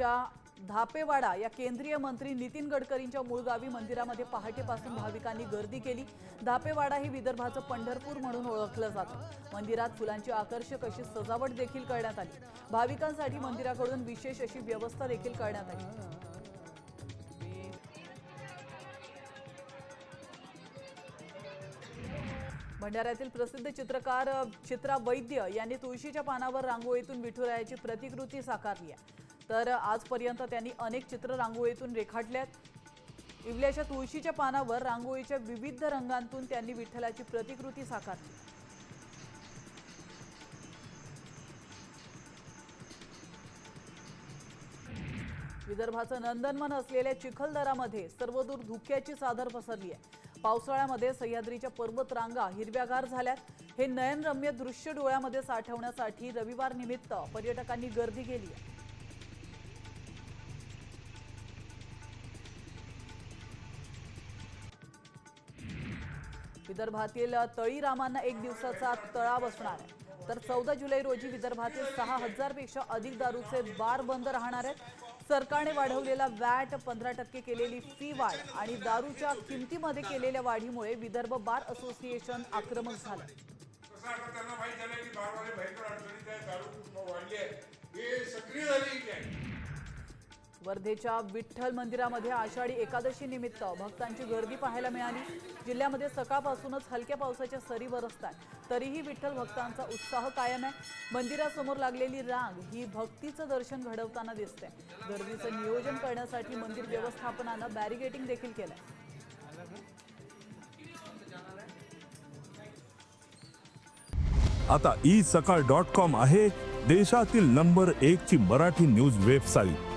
मुंबईच्या धापेवाडा या केंद्रीय मंत्री नितीन गडकरींच्या मूळ गावी मंदिरामध्ये पहाटेपासून भाविकांनी गर्दी केली. धापेवाडा ही विदर्भाचं पंढरपूर म्हणून ओळखलं जातं. मंदिरात फुलांची आकर्षक अशी सजावट देखील करण्यात आली. भाविकांसाठी मंदिराकडून विशेष अशी व्यवस्था देखील करण्यात आली. भंडाऱ्यातील प्रसिद्ध चित्रकार चित्रा वैद्य यांनी तुळशीच्या पानावर रांगोळीतून विठुरायाची प्रतिकृती साकारली आहे. तर आजपर्यंत त्यांनी अनेक चित्र रांगोळीतून रेखाटल्यात. इवल्याच्या तुळशीच्या पानावर रांगोळीच्या विविध रंगांतून त्यांनी विठ्ठलाची प्रतिकृती साकारली. विदर्भाचं नंदनवन असलेल्या चिखलदरामध्ये सर्वदूर धुक्याची चादर पसरली आहे. पावसाळ्यामध्ये सह्याद्रीच्या पर्वत रांगा हिरव्यागार झाल्यात. हे नयनरम्य दृश्य डोळ्यामध्ये साठवण्यासाठी रविवार निमित्त पर्यटकांनी गर्दी केली आहे. विदर्भातील तळीरामांना एक दिवसाचा तळा बसणार आहे. तर चौदा जुलै रोजी विदर्भातील सहा हजारपेक्षा अधिक दारूचे बार बंद राहणार आहेत. सरकारने वाढवलेला वॅट पंधरा टक्के केलेली फी वाढ आणि दारूच्या किमतीमध्ये केलेल्या वाढीमुळे विदर्भ बार असोसिएशन आक्रमक झालं. कसं आता त्यांना माहीत झालं की बारवाले भयंकर अडचणीत आहे दारू वाढली आहे. हे सक्रिय झाली की आहे वर्धेच्या विठ्ठल मंदिरामध्ये आषाढी एकादशी निमित्त भक्तांची गर्दी पाहायला मिळाली. जिल्ह्यामध्ये सकाळपासूनच हलक्या पावसाच्या सरी बरसतात तरीही विठ्ठल भक्तांचा उत्साह कायम आहे. मंदिरासमोर लागलेली रांग ही भक्तीचं दर्शन घडवताना दिसते. गर्दीचं नियोजन करण्यासाठी मंदिर व्यवस्थापनानं बॅरिगेटिंग देखील केलंय. आता ई सकाळ डॉट कॉम आहे देशातील नंबर एक ची मराठी न्यूज वेबसाईट